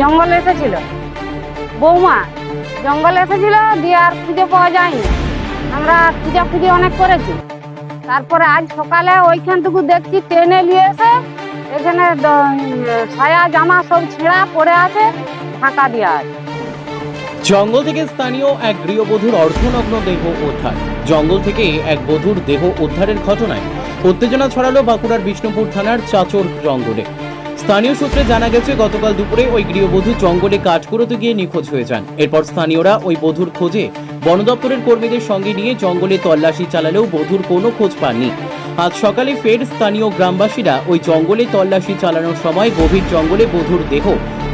জঙ্গলে এসেছিল। বৌমা, জঙ্গলে এসেছিল দিয়ে আর খুঁজে পাওয়া যায়নি। আমরা খুঁজাখুঁজি অনেক করেছি। তারপরে আজ সকালে ওইখান থেকে দেখছি ট্রেনে নিয়ে এসে এখানে ছায়া জামা সব ছেঁড়া পড়ে আছে ঢাকা দেওয়া আছে। জঙ্গল থেকে স্থানীয় এক গৃহবধূর অর্ধনগ্ন দেহ উদ্ধার। জঙ্গল থেকে এক বধূর দেহ উদ্ধারের ঘটনায় উত্তেজনা ছড়ালো বাঁকুড়ার বিষ্ণুপুর থানার চাচর জঙ্গলে। স্থানীয় সূত্রে জানা গেছে, গতকাল দুপুরে ওই গৃহবধূ জঙ্গলে কাজ করতে গিয়ে নিখোঁজ হয়ে যান। এরপর স্থানীয়রা ওই বধূর খোঁজে বন দপ্তরের কর্মীদের সঙ্গে নিয়ে জঙ্গলে তল্লাশি চালালেও বধূর কোনো খোঁজ পাননি। আজ সকালে ফের স্থানীয় গ্রামবাসীরা ওই জঙ্গলে তল্লাশি চালানোর সময় গভীর জঙ্গলে বধূর দেহ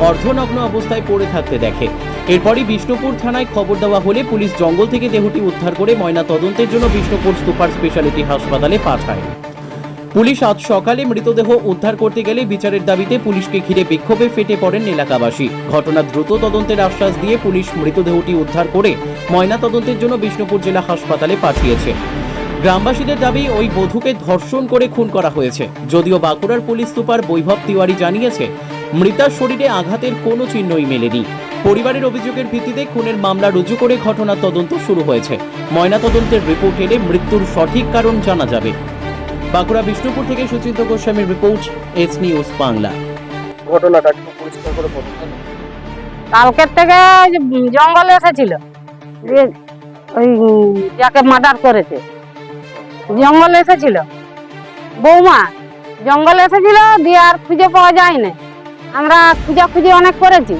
অর্ধনগ্ন অবস্থায় পড়ে থাকতে দেখে। এরপরই বিষ্ণুপুর থানায় খবর দেওয়া হলে পুলিশ জঙ্গল থেকে দেহটি উদ্ধার করে ময়না তদন্তের জন্য বিষ্ণুপুর সুপার স্পেশালিটি হাসপাতালে পাঠায়। পুলিশ আজ সকালে মৃতদেহ উদ্ধার করতে গেলে বিচারের দাবিতে পুলিশকে ঘিরে বিক্ষোভে ফেটে পড়েন এলাকাবাসী। ঘটনা দ্রুত তদন্তের আশ্বাস দিয়ে পুলিশ মৃতদেহটি উদ্ধার করে ময়না তদন্তের জন্য বিষ্ণুপুর জেলা হাসপাতালে পাঠিয়েছে। গ্রামবাসীদের দাবি, ওই বধূকে ধর্ষণ করে খুন করা হয়েছে। যদিও বাঁকুড়ার পুলিশ সুপার বৈভব তিওয়ারি জানিয়েছে, মৃতার শরীরে আঘাতের কোনো চিহ্নই মেলেনি। পরিবারের অভিযোগের ভিত্তিতে খুনের মামলা রুজু করে ঘটনার তদন্ত শুরু হয়েছে। ময়না তদন্তের রিপোর্ট এলে মৃত্যুর সঠিক কারণ জানা যাবে। বাঁকুড়া বিষ্ণুপুর থেকে সুচিন্ত গোস্বামীর রিপোর্ট এস নিউজ বাংলা। ঘটনাটা একটু পরিষ্কার করে বলুন। কালকের থেকে যে জঙ্গলে এসেছিল। ওই যাকে মার্ডার করেছে। জঙ্গলে এসেছিল। বৌমা জঙ্গলে এসেছিল দিয়ে আর খুঁজে পাওয়া যায় না আমরা খুঁজাখুঁজি অনেক করেছি।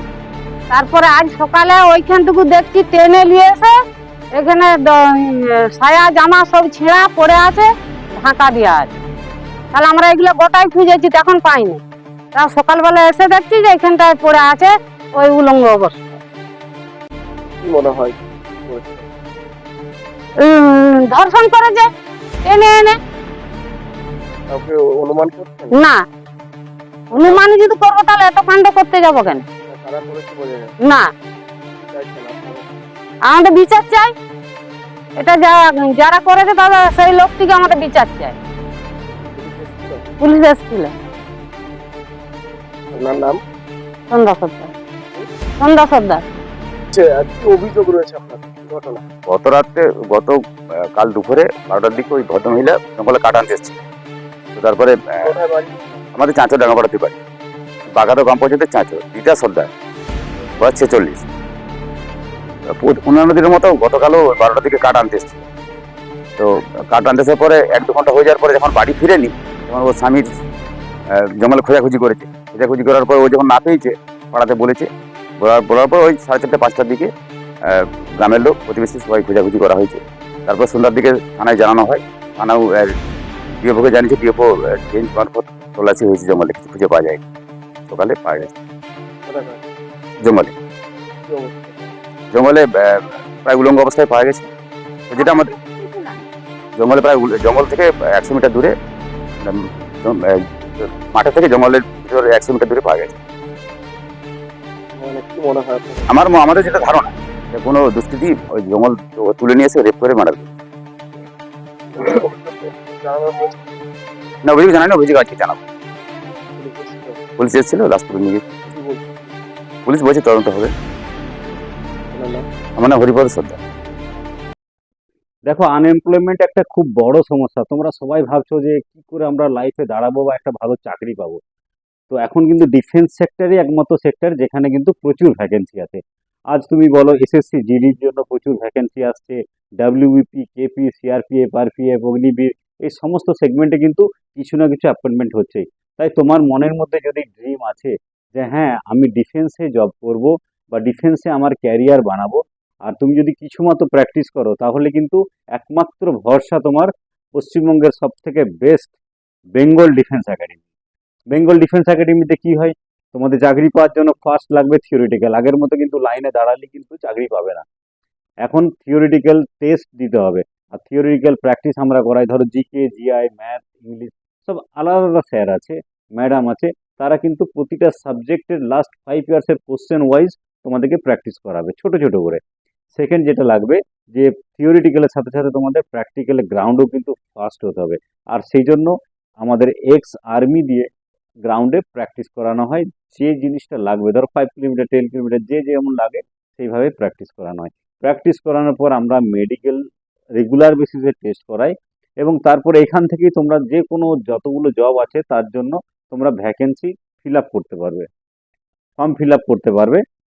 তারপরে আজ সকালে ওইখান থেকে দেখছি ট্রেনে নিয়ে এসে এখানে দ- সায়া জামা সব ছেঁড়া পড়ে আছে। ঢাকা দেওয়া আছে তাহলে আমরা এগুলো গোটাই খুঁজেছি তখন পাইনি। তা সকালবেলা এসে দেখছি যে এখানটায় পড়ে আছে ওই উলঙ্গ অবস্থা। কি মনে হয়? ধর্ষণ করেছে? এনে এনে। অনুমান না। অনুমান যদি করব তাহলে এত কাণ্ড করতে যাব কেন? না। আমাদের বিচার চাই। এটা যা- যারা করেছে তারা সেই লোকটিকে আমাদের বিচার চাই পুলিশ এসেছিল? আপনার নাম? সন্ধ্যা সর্দার। সন্ধ্যা সর্দার। অভিযোগ রয়েছে আপনার ঘটনা। গত রাত্রে গত কাল দুপুরে বারোটার দিকে ওই ভদ্রমহিলা জঙ্গলে কাটা আনতে এসছে তারপরে আমাদের চাঁচর ডাঙ্গাপাড়াতে পারি বাগাদো গ্রাম পঞ্চায়েতের চাঁচর রীতা সর্দার বয়স ছেচল্লিশ। অন্যান্য দিনের মতো গতকালও বারোটার দিকে কাঠ আনতে এসছে তো কাঠ আনতে আসার পরে এক দু ঘণ্টা হয়ে যাওয়ার পরে যখন বাড়ি ফিরেনি তখন ওর স্বামীর জঙ্গলে খোঁজাখুঁজি করেছে। খোঁজাখুঁজি করার পর ও যখন না পেয়েছে পাড়াতে বলেছে বলার বলার পর ওই সাড়ে চারটে পাঁচটার দিকে গ্রামের লোক প্রতিবেশী সবাই খোঁজাখুঁজি করা হয়েছে। তারপর সন্ধ্যার দিকে থানায় জানানো হয় থানাও ডিএফওকে জানিয়েছে ডিএফও চেঞ্জ মারফত তল্লাশি হয়েছে জঙ্গলে কিছু খুঁজে পাওয়া যায় সকালে পাওয়া কোথায় জঙ্গলে। জঙ্গলে প্রায় উলঙ্গ অবস্থায় পাওয়া গেছে যেটা আমাদের জঙ্গলে প্রায় জঙ্গল থেকে একশো মিটার দূরে উম, জম- আহ, মাঠে থেকে জঙ্গলের একশো মিটার দূরে পাওয়া গেছে আমার আমাদের যেটা ধারণা কোনো দুষ্কৃতি ওই জঙ্গল তুলে নিয়ে এসে রেপ করে মারা দেবে। না অভিযোগ জানাই না অভিযোগ আজকে জানাব পুলিশ এসেছিল? গিয়ে পুলিশ বলছে তদন্ত হবে আমার নাম হরিপদ সর্দার। দেখো আনএমপ্লয়মেন্ট একটা খুব বড় সমস্যা। তোমরা সবাই ভাবছ যে কি করে আমরা লাইফে দাঁড়াবো বা একটা ভালো চাকরি পাবো। তো এখন কিন্তু ডিফেন্স সেক্টরই একমাত্র সেক্টর যেখানে কিন্তু প্রচুর ভ্যাকেন্সি আছে। আজ তুমি বলো এসএসসি জিডির জন্য প্রচুর ভ্যাকেন্সি আসছে। WBP KP CRPF RPF Agniveer এই সমস্ত সেগমেন্টে কিন্তু কিছু না কিছু অ্যাপয়েন্টমেন্ট হচ্ছেই। তাই তোমার মনের মধ্যে যদি ড্রিম আছে যে হ্যাঁ আমি ডিফেন্সে জব করব বা ডিফেন্সে আমার ক্যারিয়ার বানাবো। আর তুমি যদি কিছু প্র্যাকটিস করো, তাহলে কিন্তু একমাত্র ভরসা তোমার পশ্চিমবঙ্গের সব থেকে best Bengal defence academy Bengal defence একাডেমিতে কি হয়? তোমাদের চাকরি পাওয়ার জন্য ফার্স্ট লাগবে থিওরিটিক্যাল আগের মতো কিন্তু লাইনে দাঁড়ালে কিন্তু চাকরি পাবে না। এখন থিওরিটিক্যাল টেস্ট দিতে হবে। আর থিওরিটিক্যাল প্র্যাকটিস আমরা করাই। ধরো জিকে জিআই ম্যাথ ইংলিশ সব আলাদা আলাদা স্যার আছে ম্যাডাম আছে। তারা কিন্তু প্রতিটা সাবজেক্টের লাস্ট ফাইভ ইয়ার্সের কোশ্চেন ওয়াইজ তোমাদেরকে প্র্যাকটিস করাবে, ছোট ছোট করে। সেকেন্ড যেটা লাগবে, যে থিওরিটিক্যালের সাথে সাথে তোমাদের প্র্যাকটিক্যাল গ্রাউন্ডও কিন্তু ফাস্ট হতে হবে। আর সেই জন্য আমাদের এক্স আর্মি দিয়ে গ্রাউন্ডে প্র্যাকটিস করানো হয়। যে জিনিসটা লাগবে, ধরো ফাইভ কিলোমিটার টেন কিলোমিটার যে যেমন লাগে, সেইভাবে প্র্যাকটিস করানো হয়। প্র্যাকটিস করানোর পর আমরা মেডিকেল রেগুলার বেসিসে টেস্ট করাই এবং তারপরে এখান থেকেই তোমরা যে কোনো যতগুলো জব আছে, তার জন্য তোমরা ভ্যাকেন্সি ফিল আপ করতে পারবে। ফর্ম ফিল আপ করতে পারবে।